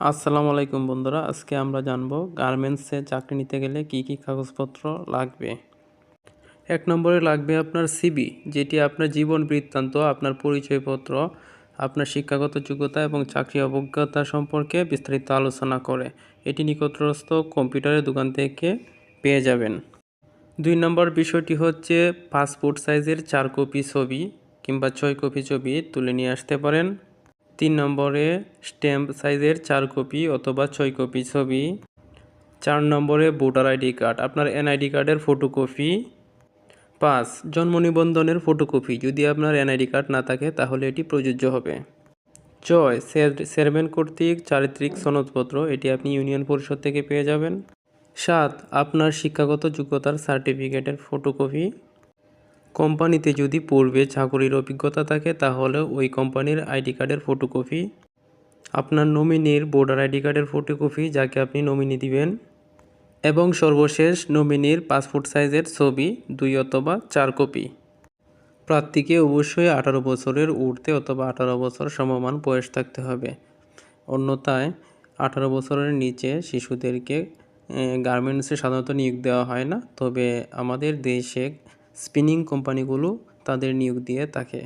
আসসালামু আলাইকুম বন্ধুরা, আজকে আমরা জানব গার্মেন্টসে চাকরি নিতে গেলে কি কি কাগজপত্র লাগবে। এক নম্বরে লাগবে আপনার সিবি যেটি আপনার জীবন বৃত্তান্ত, আপনার পরিচয়পত্র, আপনার শিক্ষাগত যোগ্যতা এবং চাকরি অভিজ্ঞতা সম্পর্কে বিস্তারিত আলোচনা করে। এটি নিকটস্থ কম্পিউটারের দোকান থেকে পেয়ে যাবেন। দুই নম্বর বিষয়টি হচ্ছে পাসপোর্ট সাইজের চার কপি ছবি কিংবা ছয় কপি ছবি তুলে নিয়ে আসতে পারেন। তিন নম্বরে স্ট্যাম্প সাইজের চার কপি অথবা ছয় কপি ছবি। চার নম্বরে ভোটার আইডি কার্ড, আপনার এনআইডি কার্ডের ফটোকপি। পাঁচ, জন্ম নিবন্ধনের ফটোকপি, যদি আপনার এনআইডি কার্ড না থাকে তাহলে এটি প্রযোজ্য হবে। ছয় চেয়ারম্যান কর্তৃক চারিত্রিক সনদপত্র, এটি আপনি ইউনিয়ন পরিষদ থেকে পেয়ে যাবেন। সাত, আপনার শিক্ষাগত যোগ্যতার সার্টিফিকেটের ফটোকপি। কোম্পানিতে যদি পূর্বে চাকরির অভিজ্ঞতা থাকে তাহলে ওই কোম্পানির আইডি কার্ডের ফটোকপি, আপনার নমিনির ভোটার আইডি কার্ডের ফটোকপি যাকে আপনি নমিনি দিবেন, এবং সর্বশেষ নমিনির পাসপোর্ট সাইজের ছবি, দুই অথবা চার কপি প্রার্থীকে অবশ্যই আঠারো বছরের ঊর্ধ্বে অথবা আঠারো বছর সমমান বয়স থাকতে হবে। অন্যথায় আঠারো বছরের নিচে শিশুদেরকে গার্মেন্টসে সাধারণত নিয়োগ দেওয়া হয় না। তবে আমাদের দেশে স্পিনিং কোম্পানিগুলো তাদের নিয়োগ দিয়ে থাকে।